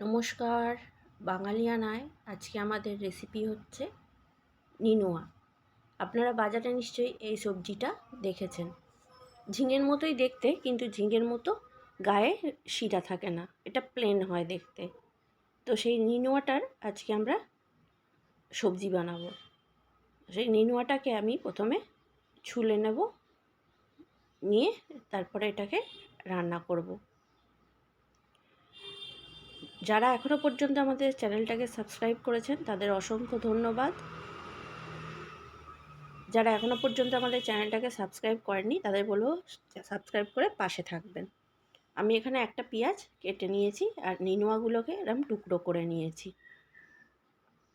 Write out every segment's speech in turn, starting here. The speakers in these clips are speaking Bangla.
নমস্কার বাঙালিয়ানায় আজকে আমাদের রেসিপি হচ্ছে নিনুয়া। আপনারা বাজারে নিশ্চয়ই এই সবজিটা দেখেছেন। ঝিঙের মতোই দেখতে, কিন্তু ঝিঙের মতো গায়ে শিরা থাকে না, এটা প্লেন হয় দেখতে। তো সেই নিনুয়াটার আজকে আমরা সবজি বানাবো। সেই নিনুয়াটাকে আমি প্রথমে ছুলে নেব, নিয়ে তারপরে এটাকে রান্না করব। যারা এখনও পর্যন্ত আমাদের চ্যানেলটাকে সাবস্ক্রাইব করেছেন, তাদের অসংখ্য ধন্যবাদ। যারা এখনও পর্যন্ত আমাদের চ্যানেলটাকে সাবস্ক্রাইব করেননি, তাদের বলব সাবস্ক্রাইব করে পাশে থাকবেন। আমি এখানে একটা পেঁয়াজ কেটে নিয়েছি আর নিনুয়াগুলোকে এরম টুকরো করে নিয়েছি।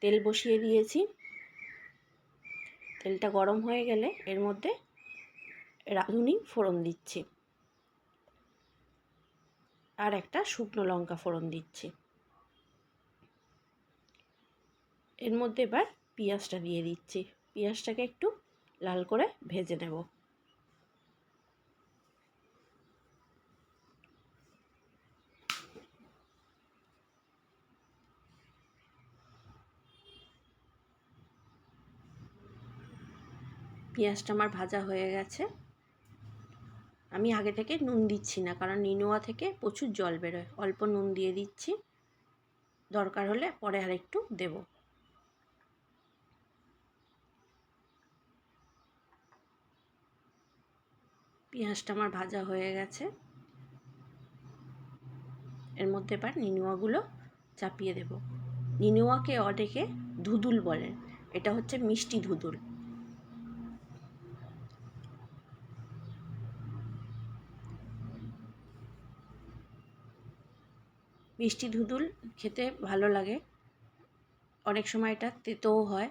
তেল বসিয়ে দিয়েছি। তেলটা গরম হয়ে গেলে এর মধ্যে রাঁধুনি ফোড়ন দিচ্ছি। আর একটা শুকনো লঙ্কা ফোড়ন দিচ্ছি। এর মধ্যে এবার পেঁয়াজটা দিয়ে দিচ্ছি। পেঁয়াজটাকে একটু লাল করে ভেজে নেব। পেঁয়াজটা আমার ভাজা হয়ে গেছে। আমি আগে থেকে নুন দিচ্ছি না, কারণ নিনোয়া থেকে প্রচুর জল বেরোয়। অল্প নুন দিয়ে দিচ্ছি। দরকার হলে পরে আর একটু দেব। পেঁয়াজটা আমার ভাজা হয়ে গেছে। এর মধ্যে এবার নিনুয়াগুলো চাপিয়ে দেব। নিনুয়াকে অনেকে ধুদুল বলেন। এটা হচ্ছে মিষ্টি ধুদুল। মিষ্টি ধুদুল খেতে ভালো লাগে। অনেক সময় এটা তেতোও হয়।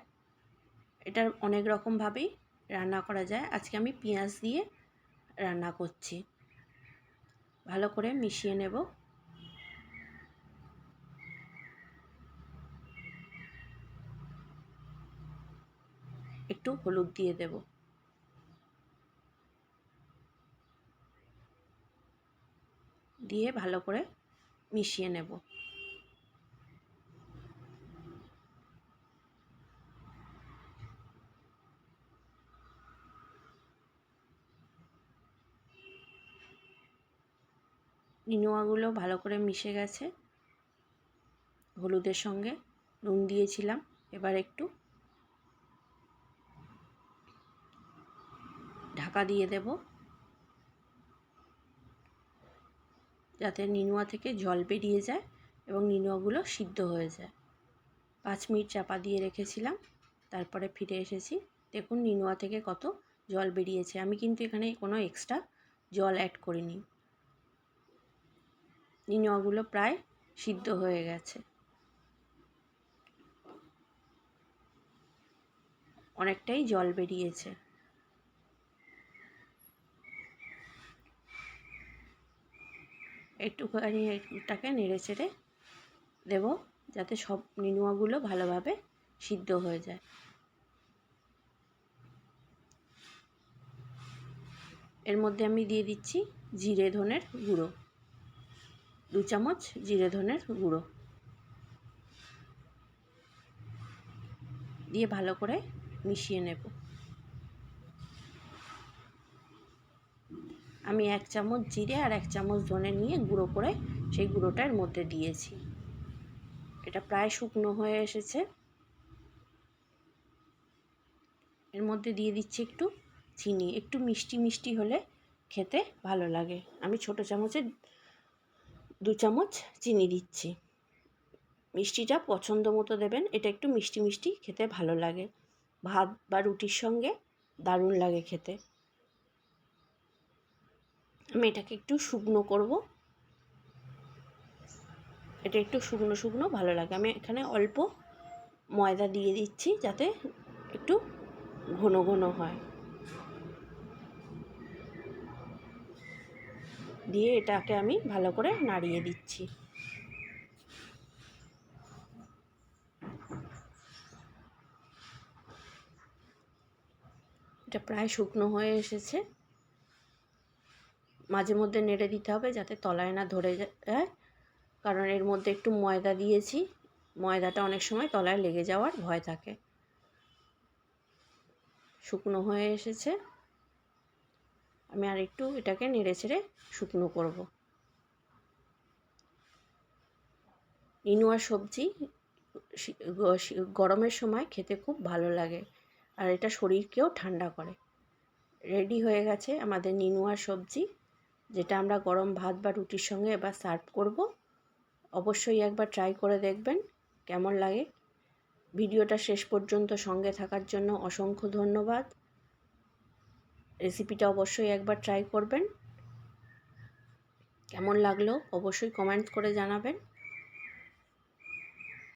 এটা অনেক রকমভাবেই রান্না করা যায়। আজকে আমি পেঁয়াজ দিয়ে রান্না করছি। ভালো করে মিশিয়ে নেব। একটু হলুদ দিয়ে দেব। দিয়ে ভালো করে মিশিয়ে নেব। নিনোয়াগুলো ভালো করে মিশে গেছে। হলুদের সঙ্গে নুন দিয়েছিলাম, এবার একটু ঢাকা দিয়ে দেবো। যাতে নিনুয়া থেকে জল বেরিয়ে যায় এবং নিনুয়াগুলো সিদ্ধ হয়ে যায়। পাঁচ মিনিট চাপা দিয়ে রেখেছিলাম, তারপরে ফিরে এসেছি। দেখুন নিনুয়া থেকে কত জল বেরিয়েছে। আমি কিন্তু এখানে কোনো এক্সট্রা জল অ্যাড করিনি। নিনুয়াগুলো প্রায় সিদ্ধ হয়ে গেছে। অনেকটাই জল বেরিয়েছে। একটুখানি এটাকে নেড়ে চেড়ে দেবো যাতে সব নিনুয়াগুলো ভালোভাবে সিদ্ধ হয়ে যায়। এর মধ্যে আমি দিয়ে দিচ্ছি জিরে ধনের গুঁড়ো, দু চামচ জিরে ধনের গুঁড়ো। দিয়ে ভালো করে মিশিয়ে নেব। আমি এক চামচ জিরে আর এক চামচ ধনে নিয়ে গুঁড়ো করে সেই গুঁড়োটার মধ্যে দিয়েছি। এটা প্রায় শুকনো হয়ে এসেছে। এর মধ্যে দিয়ে দিচ্ছি একটু চিনি। একটু মিষ্টি মিষ্টি হলে খেতে ভালো লাগে। আমি ছোট চামচে দু চামচ চিনি দিচ্ছি। মিষ্টিটা পছন্দ মতো দেবেন, এটা একটু মিষ্টি মিষ্টি খেতে ভালো লাগে। ভাত বা রুটির সঙ্গে দারুণ লাগে খেতে। আমি এটাকে একটু শুকনো করব। এটা একটু শুকনো শুকনো, ভালো লাগে। আমি এখানে অল্প ময়দা দিয়ে দিচ্ছি যাতে একটু ঘন ঘন হয়। দিয়ে এটাকে আমি ভালো করে নাড়িয়ে দিচ্ছি। এটা প্রায় শুকনো হয়ে এসেছে। মাঝে মধ্যে নেড়ে দিতে হবে যাতে তলায় না ধরে যায়। কারণ এর মধ্যে একটু ময়দা দিয়েছি। ময়দাটা অনেক সময় তলায় লেগে যাওয়ার ভয় থাকে। শুকনো হয়ে এসেছে। আমি আর একটু এটাকে নেড়ে ছেড়ে শুকনো করব। নিনুয়া সবজি গরমের সময় খেতে খুব ভালো লাগে। আর এটা শরীরকেও ঠান্ডা করে। রেডি হয়ে গেছে আমাদের নিনুয়া সবজি। যেটা আমরা গরম ভাত বা রুটির সঙ্গে এবার সার্ভ করব। অবশ্যই একবার ট্রাই করে দেখবেন, কেমন লাগে। ভিডিওটা শেষ পর্যন্ত সঙ্গে থাকার জন্য অসংখ্য ধন্যবাদ। রেসিপিটা অবশ্যই একবার ট্রাই করবেন। কেমন লাগল অবশ্যই কমেন্ট করে জানাবেন।